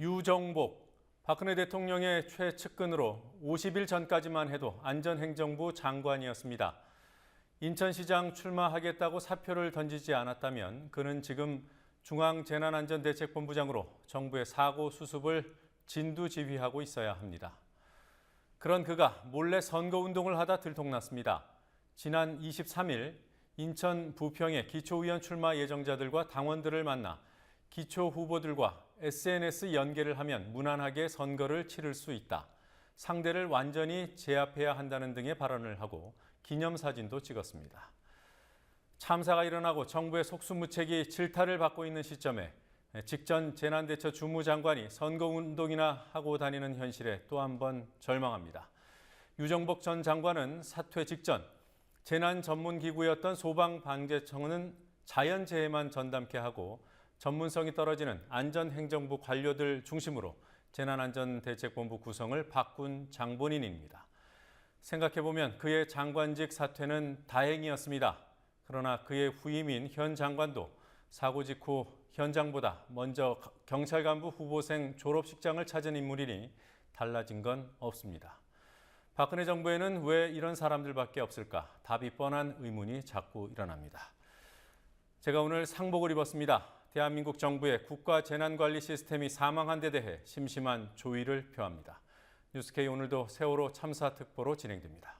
유정복 박근혜 대통령의 최측근으로 50일 전까지만 해도 안전행정부 장관이었습니다. 인천시장 출마하겠다고 사표를 던지지 않았다면 그는 지금 중앙재난안전대책본부장으로 정부의 사고 수습을 진두지휘하고 있어야 합니다. 그런 그가 몰래 선거운동을 하다 들통났습니다. 지난 23일 인천 부평의 기초의원 출마 예정자들과 당원들을 만나 기초 후보들과 SNS 연계를 하면 무난하게 선거를 치를 수 있다. 상대를 완전히 제압해야 한다는 등의 발언을 하고 기념사진도 찍었습니다. 참사가 일어나고 정부의 속수무책이 질타를 받고 있는 시점에 직전 재난대처 주무장관이 선거운동이나 하고 다니는 현실에 또 한 번 절망합니다. 유정복 전 장관은 사퇴 직전 재난 전문 기구였던 소방방재청은 자연재해만 전담케 하고 전문성이 떨어지는 안전행정부 관료들 중심으로 재난안전대책본부 구성을 바꾼 장본인입니다. 생각해보면 그의 장관직 사퇴는 다행이었습니다. 그러나 그의 후임인 현 장관도 사고 직후 현장보다 먼저 경찰 간부 후보생 졸업식장을 찾은 인물이니 달라진 건 없습니다. 박근혜 정부에는 왜 이런 사람들밖에 없을까? 답이 뻔한 의문이 자꾸 일어납니다. 제가 오늘 상복을 입었습니다. 대한민국 정부의 국가 재난관리 시스템이 사망한 데 대해 심심한 조의를 표합니다. 뉴스K 오늘도 세월호 참사 특보로 진행됩니다.